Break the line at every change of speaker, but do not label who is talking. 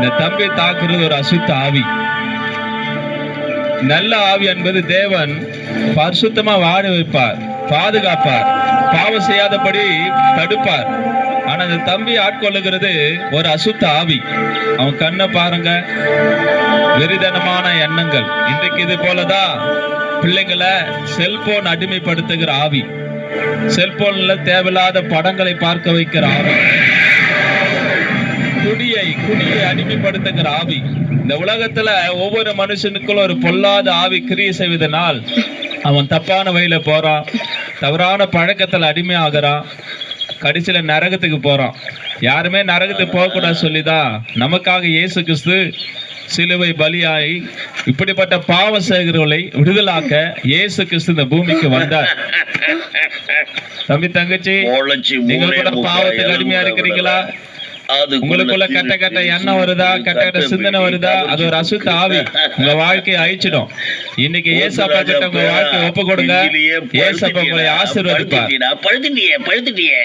இந்த தம்பி தாக்குறது ஒரு அசுத்த ஆவி. நல்ல ஆவி என்பது தேவன் பரிசுத்தமா வாழ வைப்பார் பாதுகாப்பார் பாவம் செய்யாதபடி தடுப்பார். ஆனா இந்த தம்பி ஆட்கொள்ளுகிறது ஒரு அசுத்த ஆவி. அவன் கண்ணை பாருங்க. வெறிதனமான எண்ணங்கள். இன்றைக்கு இது போலதான் பிள்ளைங்களை செல்போன் அடிமைப்படுத்துகிற ஆவி. செல்போன்ல தேவையில்லாத படங்களை பார்க்க வைக்கிற ஆவி. குடியை குடியை அடிமைப்படுத்துகிற ஆவி. இந்த உலகத்துல ஒவ்வொரு மனுஷனுக்குள்ள ஒரு பொல்லாத ஆவி கிரியை செய்வதனால் அவன் தப்பான வழியில போறான் தவறான பழக்கத்துல அடிமையாகிறான் கடைசியில நரகத்துக்கு போறான். யாருமே நரகத்துக்கு போகக்கூடாது சொல்லிதான் நமக்காக இயேசு கிறிஸ்து சிலுவை பலியாய் இப்படிப்பட்ட பாவ செய்கிறவர்களை விடுதலாக்க இயேசு கிறிஸ்து இந்த பூமிக்கு வந்தார். தம்பி தங்கச்சி
மூளை
கூட பாவத்துக்கு அடிமையா இருக்கிறீங்களா? உங்களுக்குள்ள கெட்ட கெட்ட எண்ணம் வருதா கெட்ட கெட்ட சிந்தனை வருதா? அது ஒரு அசுத்த ஆவி. உங்க வாழ்க்கையை அழிச்சிடும். இன்னைக்கு ஏசப்பா கிட்ட உங்க வாழ்க்கையை ஒப்பு கொடுங்க. ஏசப்பா உங்களை ஆசீர்வதிப்பார்.
பழுத்துட்டியே பழுத்துட்டியே